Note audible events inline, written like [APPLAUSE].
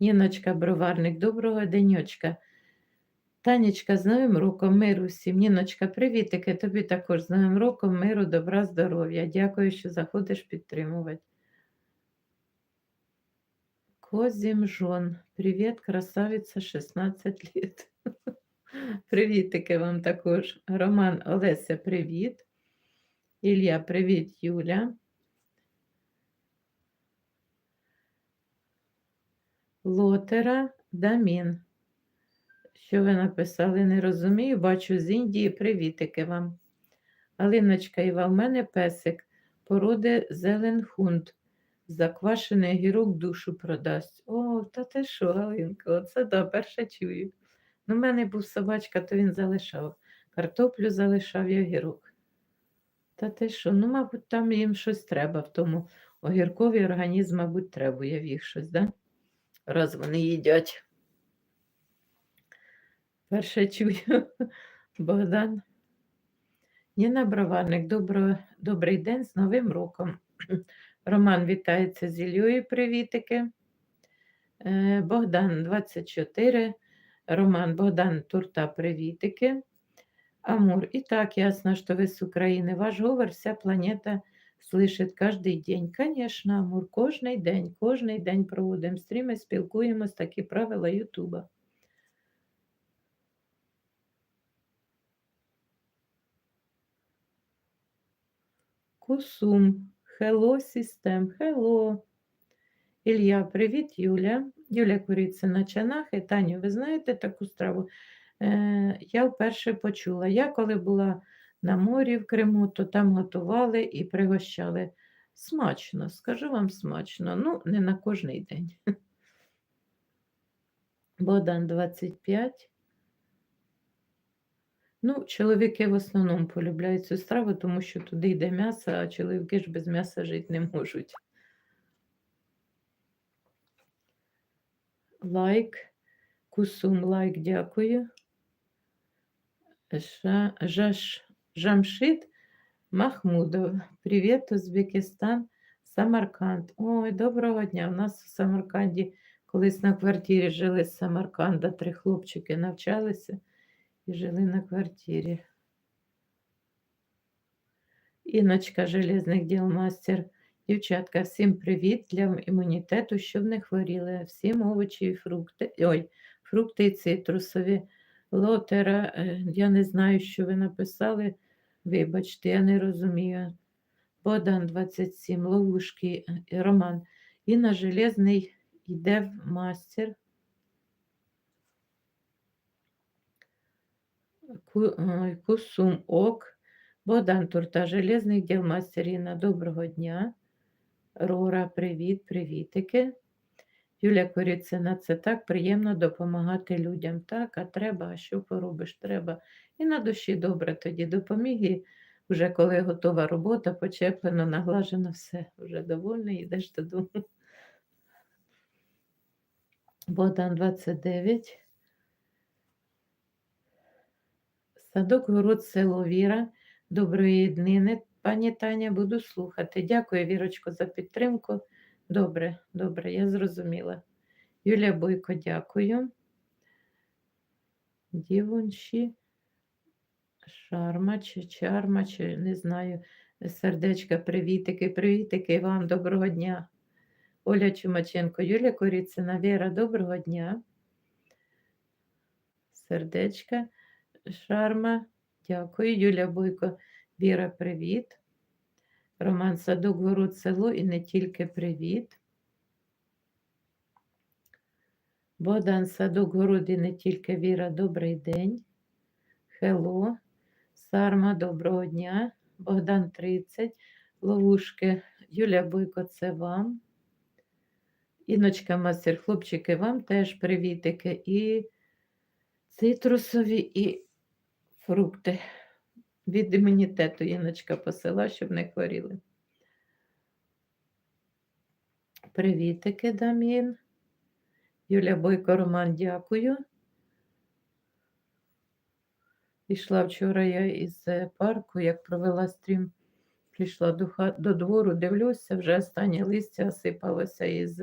Ніночка Броварник, доброго денечка. Танечка, з Новим роком, миру всім. Ніночка, привітики, тобі також з Новим роком, миру, добра, здоров'я. Дякую, що заходиш підтримувати. Козімжон, привіт, красавиця, 16 лет. Привітики вам також. Роман Олеся, привіт. Ілля, привіт, Юля. Лотера Дамін. Що ви написали? Не розумію. Бачу з Індії. Привітики вам. Алиночка Іва, в мене песик породи Зеленхунд. Заквашений гірок душу продасть. О, та ти що, Галинка, оце да, перше чую. Ну, в мене був собачка, то він залишав. Картоплю залишав я огірок. Та ти що? Ну, мабуть, там їм щось треба в тому огіркові організм, мабуть, требує в їх щось, да? Раз вони їдять. Перше чую. [LAUGHS] Богдан. Ніна Броварник, добро, добрий день з Новим роком. [CLEARS THROAT] Роман вітається з Іллею, привітики. Е, Богдан 24. Роман Богдан Турта, привітики. Амур, и так ясно, что вы с України. Ваш говор вся планета слышит каждый день. Конечно, Амур, кожний день, кожний день проводимо стріми, спілкуємось, такі правила Ютуба. Кусум. Hello, System. Hello. Ілля, привіт, Юля. Юля Куріться на чанах. Таню, ви знаєте таку страву? Е, я вперше почула. Я коли була на морі в Криму, то там готували і пригощали. Смачно, скажу вам смачно. Ну, не на кожний день. [LAUGHS] Богдан 25. Ну, чоловіки в основному полюбляють цю страву, тому що туди йде м'ясо, а чоловіки ж без м'яса жити не можуть. Лайк, кусум, лайк, дякую. Жа, жаш, Жамшит Махмудов. Привіт, Узбекистан, Самарканд. Ой, доброго дня. У нас в Самарканді колись на квартирі жили з Самарканда. Три хлопчики навчалися і жили на квартирі. Іночка Железних діл мастер. Дівчатка, всім привіт для імунітету, щоб не хворіли. Всім овочі і фрукти. Ой, фрукти і цитрусові. Лотера, е, я не знаю, що ви написали. Вибачте, я не розумію. Богдан 27, ловушки, е, Роман. Інна Железний йде в мастер. Кусум ок. Богдан Турта, Железний діл мастер Інна, доброго дня. Рора, привіт, привітики. Юля Коріцина, це так приємно допомагати людям. Так, а треба, а що поробиш? Треба. І на душі добре тоді допоміг. І вже коли готова робота, почеплено, наглажено, все, вже довольний, йдеш додому. Богдан 29. Садок город село Віра. Доброї днини, пані Таня, буду слухати. Дякую, Вірочко, за підтримку. Добре, добре, я зрозуміла. Юлія Бойко, дякую. Дівонші, Шарма чи Чарма, чи не знаю. Сердечка, привітики, привітики вам, доброго дня. Оля Чумаченко, Юлія Коріцина, Віра, доброго дня. Сердечка, Шарма, дякую. Юлія Бойко, Віра, привіт. Роман Садок, город, село і не тільки привіт. Богдан Садок, город і не тільки Віра, добрий день. Хело. Сарма, доброго дня. Богдан 30. Ловушки. Юлія Бойко, це вам. Іночка Мастер, хлопчики, вам теж привітики. І цитрусові, і фрукти. Від імунітету Іночка посила, щоб не хворіли. Привітики, Дамін. Юля Бойко, Роман, дякую. Пішла вчора я із е, парку, як провела стрім, прийшла до, двору, дивлюся, вже останнє листя осипалося із